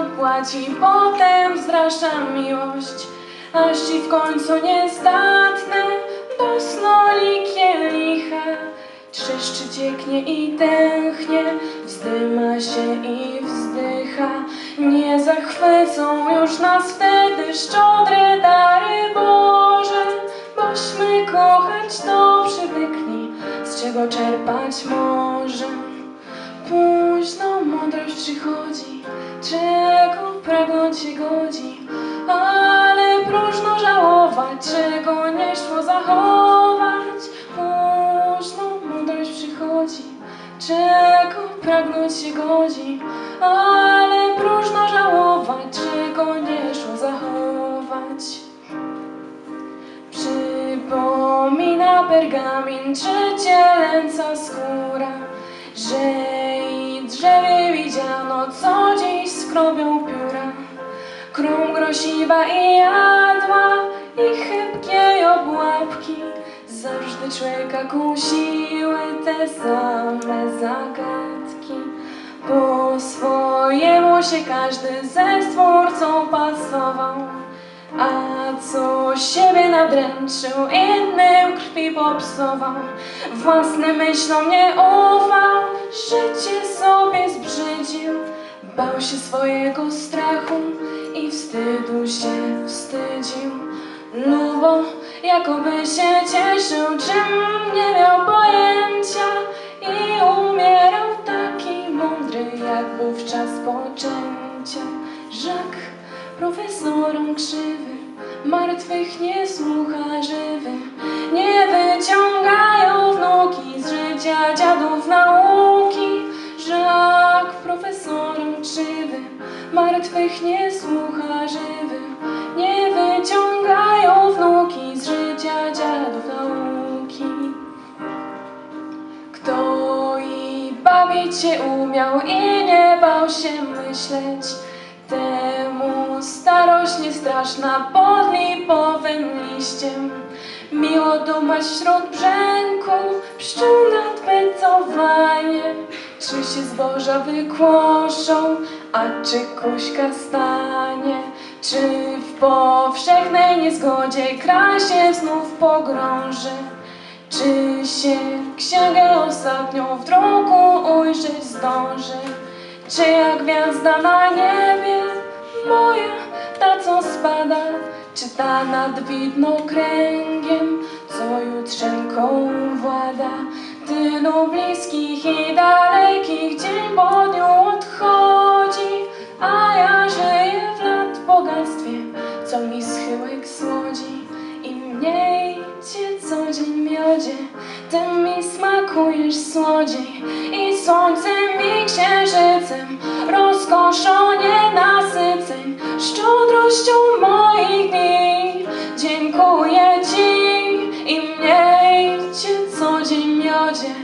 odpłaci, potem wzrasza miłość, aż ci w końcu nie zdatne do snoli kielicha. Trzeszczy, cieknie i tęchnie, wzdyma się i wzdycha. Nie zachwycą już nas wtedy szczodre dary Boże, bośmy kochać to przywykli, z czego czerpać może. Późno mądrość przychodzi, czego pragnąć się godzi, ale próżno żałować, czego nie szło zachować. Późno mądrość przychodzi, czego pragnąć się godzi, ale próżno żałować, czego nie szło zachować. Przypomina pergamin czy cielęca skóra, że i drzewie widziano, co skrobią pióra. Krą grosiwa i jadła i chybkie obłapki, zawsze człowieka kusiły te same zagadki. Po swojemu się każdy ze stwórcą pasował. A co siebie nadręczył, innym krwi popsował, własnym myślom nie ufał, życie sobie zbrzydził, się swojego strachu i wstydu się wstydził. Lubo, jakoby się cieszył, czym nie miał pojęcia i umierał taki mądry, jak wówczas poczęcia. Żak profesorom krzywy, martwych nie słucha żywy, nie wyciągają wnuki z życia dziadów nauki. Krzywy, martwych nie słucha żywy, nie wyciągają wnuki z życia dziadów nauki. Kto i bawić się umiał i nie bał się myśleć, temu starość nie straszna pod lipowym liściem. Miło dumać wśród brzęku, pszczół nad pęcowaniem. Czy się zboża wykłoszą, a czy kuśka stanie? Czy w powszechnej niezgodzie kraj się znów pogrąży? Czy się księgę ostatnią w druku ujrzeć zdąży? Czy jak gwiazda na niebie moja, ta co spada? Czy ta nad widnokręgiem, co jutrzenką włada? Tylu bliskich i dalekich co mi schyłek słodzi. Im mniej cię co dzień miodzie, tym mi smakujesz słodziej. I słońcem i księżycem, rozkoszą nienasyceń, szczodrością moich dni. Dziękuję Ci, im mniej cię co dzień miodzie,